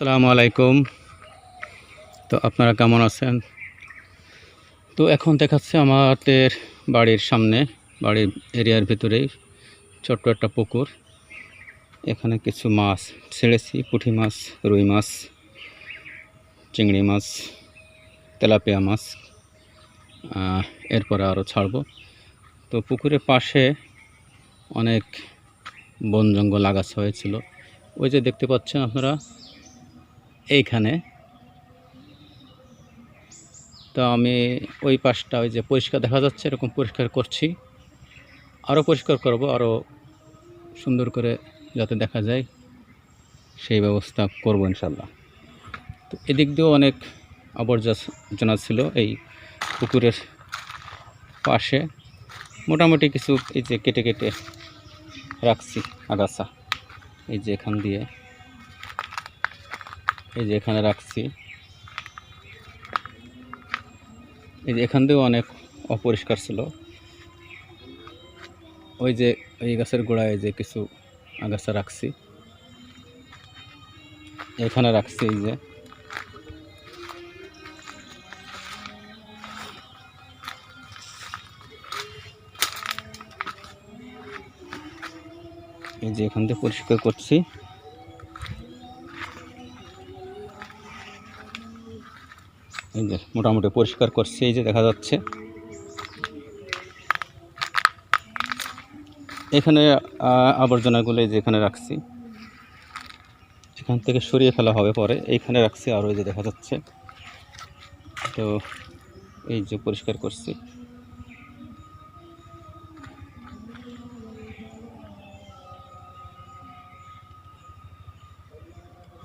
আসসালামু আলাইকুম। তো আপনারা কেমন আছেন? তো এখন দেখাচ্ছে আমাদের বাড়ির সামনে, বাড়ির এরিয়ার ভিতরেই ছোট্ট একটা পুকুর। এখানে কিছু মাছ ছেড়েছি, পুঁটি মাছ, রুই মাছ, চিংড়ি মাছ, তেলাপিয়া মাছ এরপরে আরও ছাড়বো। তো পুকুরের পাশে অনেক বন জঙ্গল আগাছা হয়েছিল। ওই যে দেখতে পাচ্ছেন আপনারা এইখানে। তো আমি ওই পাশটা ওই যে পরিষ্কার দেখা যাচ্ছে, এরকম পরিষ্কার করছি। আরও পরিষ্কার করব আরও সুন্দর করে যাতে দেখা যায়। সেই ব্যবস্থা করব ইনশাল্লাহ তো এদিক দিয়েও অনেক আবর্জনা ছিল এই পুকুরের পাশে। মোটামুটি কিছু এই যে কেটে কেটে রাখছি আগাছা, এই যে এখান দিয়ে। এই যে এখানে রাখছি। এই যে এখান দিয়েও অনেক অপরিষ্কার ছিল। ওই যে এই গাছের গোড়ায় যে কিছু আগাছা রাখছি। এখানে রাখছি এই যে। এই যে এখান থেকে পরিষ্কার করছি। এই যে মোটামুটি পরিষ্কার করছি, এই যে দেখা যাচ্ছে। এখানে আবর্জনাগুলো এই যে এখানে রাখছি। এখান থেকে সরিয়ে ফেলা হবে পরে। এইখানে রাখছি আর ওই যে দেখা যাচ্ছে। তো এই যে পরিষ্কার করছি।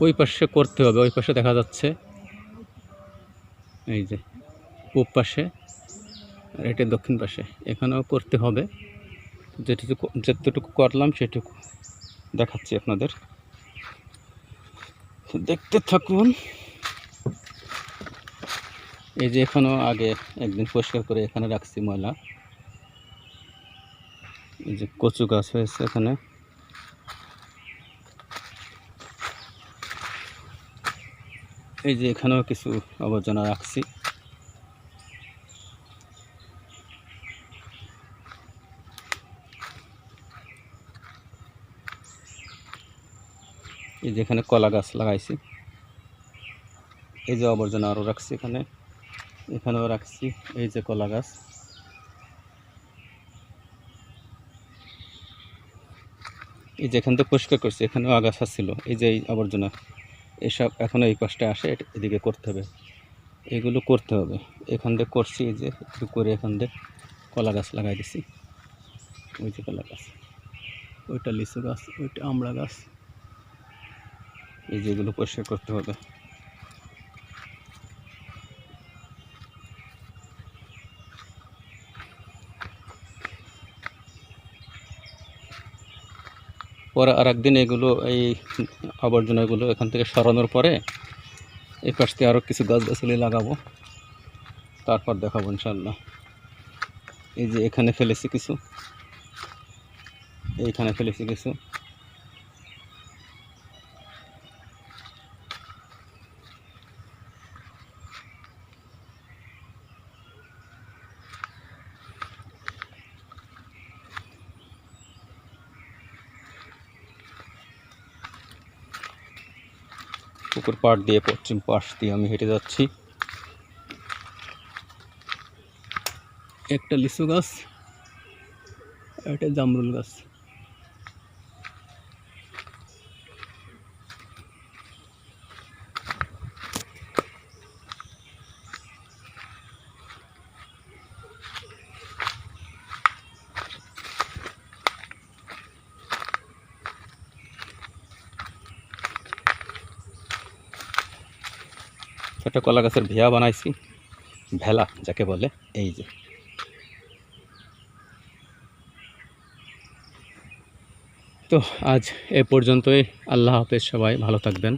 ওই পাশে করতে হবে, ওই পাশে দেখা যাচ্ছে। এই যে, পূব পাশে, আর এটা দক্ষিণ পাশে। এখানেও করতে হবে। যেটুকু, যতটুকু করলাম, সেটুকু দেখাচ্ছি আপনাদের। দেখতে থাকুন। এই যে এখানেও আগে একদিন পরিষ্কার করে এখানে রাখছি ময়লা। এই যে কচু গাছ হয়েছে এখানে। এই যে এখানেও কিছু আবর্জনা রাখছি। এই যে এখানে কলা গাছ লাগাইছি। এই যে আবর্জনা আরও রাখছি এখানে। এখানেও রাখছি এই যে কলা গাছ। এই যে এখান থেকে পরিষ্কার করছি, এখানেও আগাছা ছিল। এই যে এই আবর্জনা। এসব এখন এই কষ্টে আসে এদিকে করতে হবে। এগুলো করতে হবে। এখান থেকে করছি যে, একটু করে এখান থেকে কলা গাছ লাগাই দিছি। ওই যে কলা গাছ। ওইটা লিচু গাছ, ওইটা আমড়া গাছ। এই যেগুলো পরিষ্কার করতে হবে। পরে আর একদিন এগুলো এই আবর্জনাগুলো এখান থেকে সরানোর পরে এই পাশ থেকে আরও কিছু গাছ গাছগাছালি লাগাবো। তারপর দেখাবো ইনশাল্লাহ এই যে এখানে ফেলেছি কিছু। এইখানে ফেলেছি কিছু। পুকুর পাড় দিয়ে, পশ্চিম পাশ দিয়ে আমি হেঁটে যাচ্ছি। একটা লিচু গাছ একটা জামরুল গাছ। একটা কলা গাছের ভিয়া বানাইছি, ভেলা যাকে বলে, এই যে। তো আজ এ পর্যন্তই, আল্লাহ হাফেজ সবাই, ভালো থাকবেন।